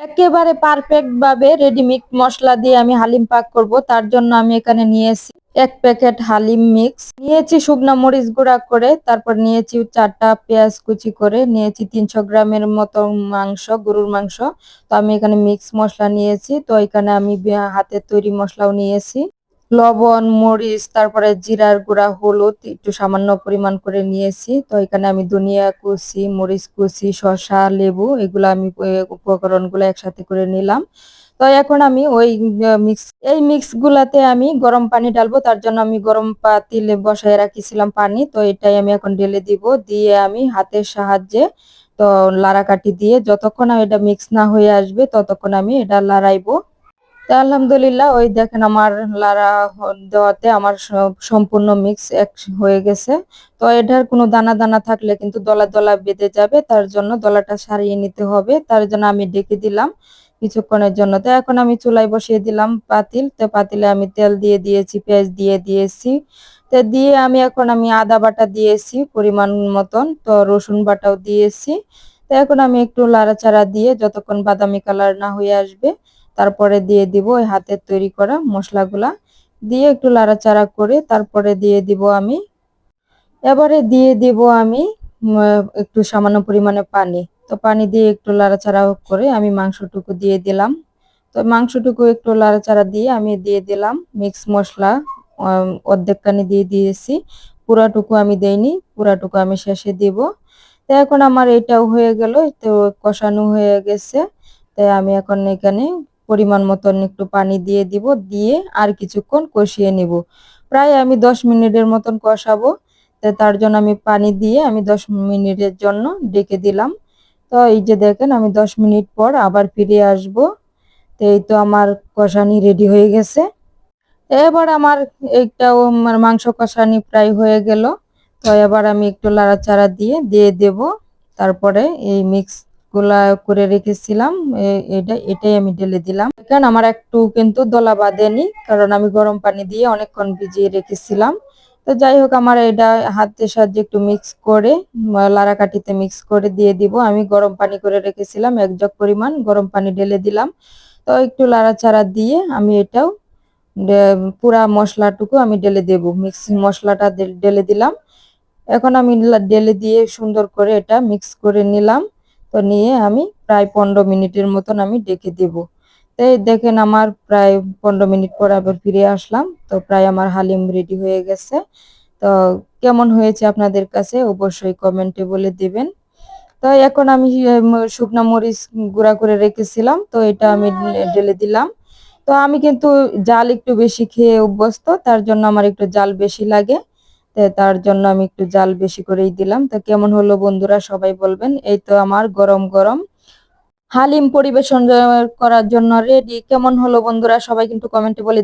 একেবারে পারফেক্ট ভাবে রেডিমিক্স মশলা দিয়ে আমি হালিম পাক করব, তার জন্য আমি এখানে নিয়েছি এক প্যাকেট হালিম মিক্স নিয়েছি শুকনা মরিচ গুঁড়া করে, তারপর নিয়েছি চারটা পেঁয়াজ কুচি করে, নিয়েছি তিনশো গ্রামের মতো মাংস, গরুর মাংস। তো আমি এখানে মিক্স মশলা নিয়েছি, তো এখানে আমি হাতে তৈরি মশলাও নিয়েছি। লবণ, মরিচ, তারপরে জিরার গুঁড়া, হলুদ একটু সামান্য পরিমাণ করে নিয়েছি। তো এখানে আমি ধনিয়া কুচি, মরিচ কুচি, শসা, লেবু এগুলো আমি উপকরণগুলো একসাথে করে নিলাম। তো এখন আমি ওই মিক্স এই মিক্স গুলাতে আমি গরম পানি ডালবো তার জন্য আমি গরম পাতিলে বসায় রাখিছিলাম পানি। তো এটাই আমি এখন ঢেলে দিব, দিয়ে আমি হাতের সাহায্যে, তো লাড়াকাঠি দিয়ে যতক্ষণ এটা মিক্স না হয়ে আসবে, ততক্ষণ আমি এটা লাড়াইবো। তা আলহামদুলিল্লাহ, ওই দেখেন আমার লারা দেওয়াতে আমার সম্পূর্ণ মিক্স এক হয়ে গেছে। তো এটার কোনো দানা দানা থাকলে কিন্তু দলা দলা বেঁধে যাবে, তার জন্য দলাটা সারিয়ে নিতে হবে, তার জন্য আমি ডেকে দিলাম কিছুক্ষণের জন্য। তো এখন আমি চুলায় বসিয়ে দিলাম পাতিল, তো পাতিলে আমি তেল দিয়ে দিয়েছি, পেঁয়াজ দিয়ে দিয়েছি। তো দিয়ে আমি এখন আমি আদা বাটা দিয়েছি পরিমাণ মতন, তো রসুন বাটাও দিয়েছি। তো এখন আমি একটু লাড়াচাড়া দিয়ে যতক্ষণ বাদামি কালার না হয়ে আসবে তারপরে দিয়ে দিব ওই হাতের তৈরি করা মশলাগুলা। দিয়ে একটু লাড়াচাড়া করে তারপরে দিয়ে দিব আমি। এবারে দিয়ে দিব আমি একটু সামান্য পরিমাণে পানি। তো পানি দিয়ে একটু লাড়াচাড়া করে আমি মাংসটুকু দিয়ে দিলাম। তো মাংসটুকু একটু লাড়াচাড়া দিয়ে আমি দিয়ে দিলাম মিক্স মশলা অর্ধেকখানি দিয়ে দিয়েছি। পুরাটুকু আমি দেইনি, পুরাটুকু আমি শেষে দিব। তো এখন আমার এটাও হয়ে গেল, তো কষানো হয়ে গেছে। তাই আমি এখন এখানে পরিমাণ মতন একটু পানি দিয়ে দিব, দিয়ে আর কিছুক্ষণ কষিয়ে নিব। প্রায় আমি দশ মিনিটের মতন কষাবো। তার জন্য আমি পানি দিয়ে আমি দশ মিনিটের জন্য ডেকে দিলাম। তো এই যে দেখেন, আমি দশ মিনিট পর আবার ফিরে আসব। তো এই তো আমার কষানি রেডি হয়ে গেছে। এবার আমার এইটাও আমার মাংস কষানি প্রায় হয়ে গেল। তো এবার আমি একটু লাড়াচাড়া দিয়ে দিয়ে দেব। তারপরে এই মিক্স গুলা করে রেখেছিলাম। এটা, এটাই আমি ঢেলে দিলাম। কারণ আমার একটু কিন্তু দলা বাঁধেনি, কারণ আমি গরম পানি দিয়ে অনেকক্ষণ ভিজিয়ে রেখেছিলাম। তো যাই হোক, আমার এটা হাতের সাহায্যে একটু মিক্স করে লারা কাঠিতে মিক্স করে দিয়ে দিব। আমি গরম পানি করে রেখেছিলাম, এক জগ পরিমাণ গরম পানি ঢেলে দিলাম। তো একটু লাড়াচাড়া দিয়ে আমি এটাও পুরা মশলাটুকু আমি ঢেলে দেব। মিক্সিং মশলাটা ঢেলে দিলাম। এখন আমি ঢেলে দিয়ে সুন্দর করে এটা মিক্স করে নিলাম। তো নিয়ে আমি প্রায় পনেরো মিনিটের মতন আমি ডেকে দেব। তো দেখেন আমার প্রায় পনেরো মিনিট পর আবার ফিরে আসলাম। তো প্রায় আমার হালিম রেডি হয়ে গেছে। তো কেমন হয়েছে আপনাদের কাছে অবশ্যই কমেন্টে বলে দেবেন। তো এখন আমি শুকনা মরিচ গুঁড়া করে রেখেছিলাম। তো এটা আমি ঢেলে দিলাম। তো আমি কিন্তু জাল একটু বেশি খেয়ে অভ্যস্ত, তার জন্য আমার একটু জাল বেশি লাগে। তার জন্য আমি একটু জাল বেশি করেই দিলাম। তো কেমন হলো বন্ধুরা সবাই বলবেন। এই তো আমার গরম গরম। হালিম পরিবেশন করার জন্য রেডি কেমন হলো বন্ধুরা সবাই কিন্তু কমেন্টে বলে